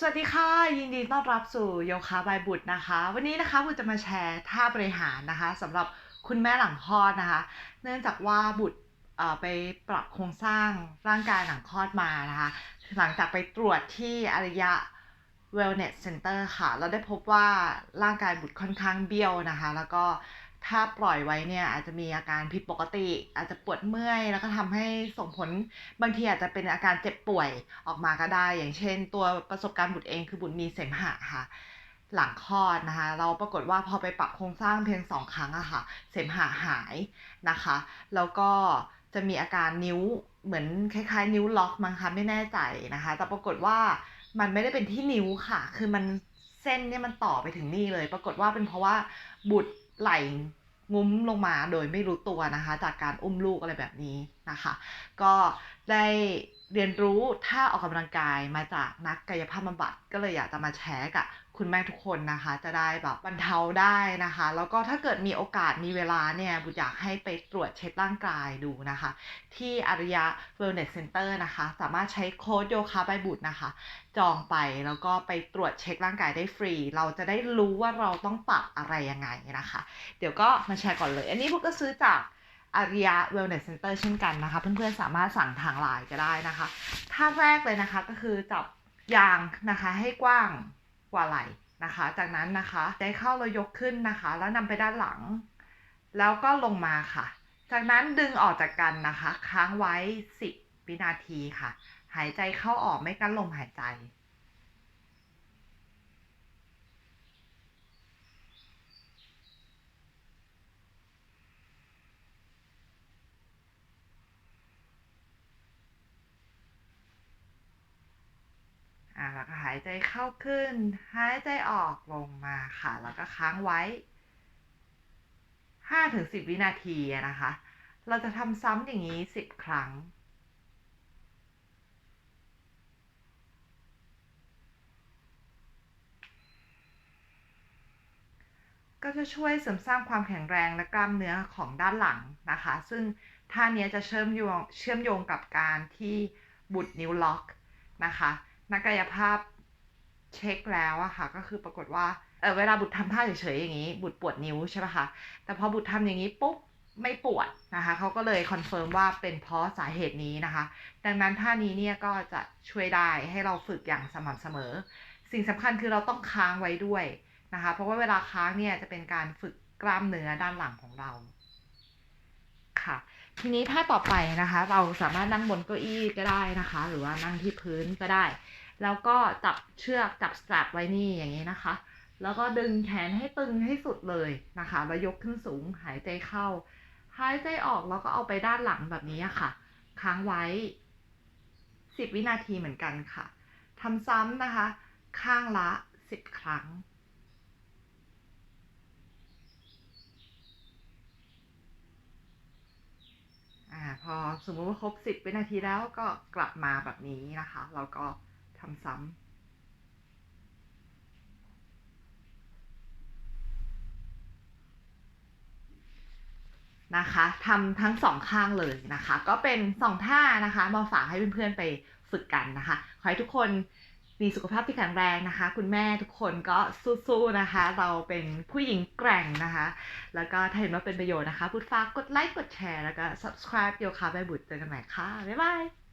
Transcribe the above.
สวัสดีค่ะ ยินดีต้อนรับสู่โยคะบายบุตรนะคะ วันนี้นะคะบุตรจะมาแชร์ท่าบริหารนะคะสำหรับคุณแม่หลังคลอดนะคะ เนื่องจากว่าบุตรไปปรับโครงสร้างร่างกายหลังคลอดมานะคะ หลังจากไปตรวจที่อริยะ Wellness Center ค่ะ เราได้พบว่าร่างกายบุตรค่อนข้างเบี้ยวนะคะ แล้วก็ ถ้าปล่อยไว้เนี่ยอาจจะมีอาการผิดปกติ อาจจะปวดเมื่อย แล้วก็ทำให้ส่งผลบางทีอาจจะเป็นอาการเจ็บป่วยออกมาก็ได้ อย่างเช่น ตัวประสบการณ์บุตรเองคือบุตรมีเสมหะค่ะ หลังคลอดนะคะ เราปรากฏว่าพอไปปรับโครงสร้างเพียงสองครั้งอะค่ะ เสมหะหายนะคะ แล้วก็จะมีอาการนิ้วเหมือนคล้ายๆ นิ้วล็อกมั้งคะไม่แน่ใจนะคะ แต่ปรากฏว่ามันไม่ได้เป็นที่นิ้วค่ะ คือมันเส้นเนี่ยมันต่อไปถึงนี่เลย ปรากฏว่าเป็นเพราะว่าบุตร ไหลงุ้มลงมาโดยไม่รู้ตัวนะคะ จากการอุ้มลูกอะไรแบบนี้นะคะ ก็ได้ เรียนรู้ท่าออกกำลังกายมาจากนักกายภาพบำบัดก็เลยอยากจะมาแชร์กับคุณแม่ทุกคนนะคะ จะได้แบบบรรเทาได้นะคะ แล้วก็ถ้าเกิดมีโอกาสมีเวลาเนี่ยบุตรอยากให้ไปตรวจเช็คร่างกายดูนะคะ ที่อริยะ Wellness Center นะคะ สามารถใช้โค้ดโยคะใบบุตรนะคะ จองไปแล้วก็ไปตรวจเช็คร่างกายได้ฟรี เราจะได้รู้ว่าเราต้องปรับอะไรยังไงนะคะ เดี๋ยวก็มาแชร์ก่อนเลย อันนี้พวกก็ซื้อจาก อาริยะ Wellness Center เช่นกันนะคะ เพื่อนๆสามารถสั่งทางไลน์ก็ได้นะคะท่าแรกเลยนะคะก็คือจับยางนะคะให้กว้างกว่าไหล่นะคะ จากนั้นนะคะใจเข้าเรายกขึ้นนะคะ แล้วนำไปด้านหลัง แล้วก็ลงมาค่ะ จากนั้นดึงออกจากกันนะคะ ค้างไว้ 10วินาทีค่ะ หายใจเข้าออกไม่กั้นลมหายใจ แล้วก็หายใจเข้าขึ้น หายใจออกลงมาค่ะ แล้วก็ค้างไว้ห้าถึงสิบวินาทีนะคะ เราจะทำซ้ำอย่างนี้สิบครั้งก็จะช่วยเสริมสร้างความแข็งแรงและกล้ามเนื้อของด้านหลังนะคะ ซึ่งท่านี้จะเชื่อมโยงเชื่อมโยงกับการที่บุดนิ้วล็อกนะคะ นักกายภาพเช็คแล้วอะค่ะ ก็คือปรากฏว่าเออเวลาบุตรทำท่าเฉยๆอย่างนี้ บุตรปวดนิ้วใช่ปะคะแต่พอบุตรทำอย่างนี้ปุ๊บไม่ปวดนะคะเขาก็เลยคอนเฟิร์มว่าเป็นเพราะสาเหตุนี้นะคะ ดังนั้นท่านี้เนี่ยก็จะช่วยได้ให้เราฝึกอย่างสม่ำเสมอ สิ่งสำคัญคือเราต้องค้างไว้ด้วยนะคะ เพราะว่าเวลาค้างเนี่ยจะเป็นการฝึกกล้ามเนื้อด้านหลังของเราค่ะ ทีนี้ถ้าต่อไปนะคะ เราสามารถนั่งบนเก้าอี้ก็ได้นะคะ หรือว่านั่งที่พื้นก็ได้ แล้วก็จับเชือกจับสตรัปไว้นี่อย่างนี้นะคะ แล้วก็ดึงแขนให้ตึงให้สุดเลยนะคะแล้วยกขึ้นสูงหายใจเข้า หายใจออกแล้วก็เอาไปด้านหลังแบบนี้ค่ะ ค้างไว้ 10 วินาทีเหมือนกันค่ะทำซ้ำนะคะ ข้างละ 10 ครั้ง อ่าพอสมมุติว่าครบสิบวินาทีแล้วก็กลับมาแบบนี้นะคะ เราก็ทำซ้ำนะคะทำทั้งสองข้างเลยนะคะ ก็เป็นสองท่านะคะมาฝากให้เพื่อนๆไปฝึกกันนะคะ ขอให้ทุกคน มีสุขภาพที่แข็งแรงนะคะ คุณแม่ทุกคนก็สู้ๆนะคะ เราเป็นผู้หญิงแกร่งนะคะ แล้วก็ถ้าเห็นว่าเป็นประโยชน์นะคะ พูดฝากกดไลค์กดแชร์แล้วก็ subscribe โยคะใบบุตรเจอกันใหม่ค่ะ บ๊ายบาย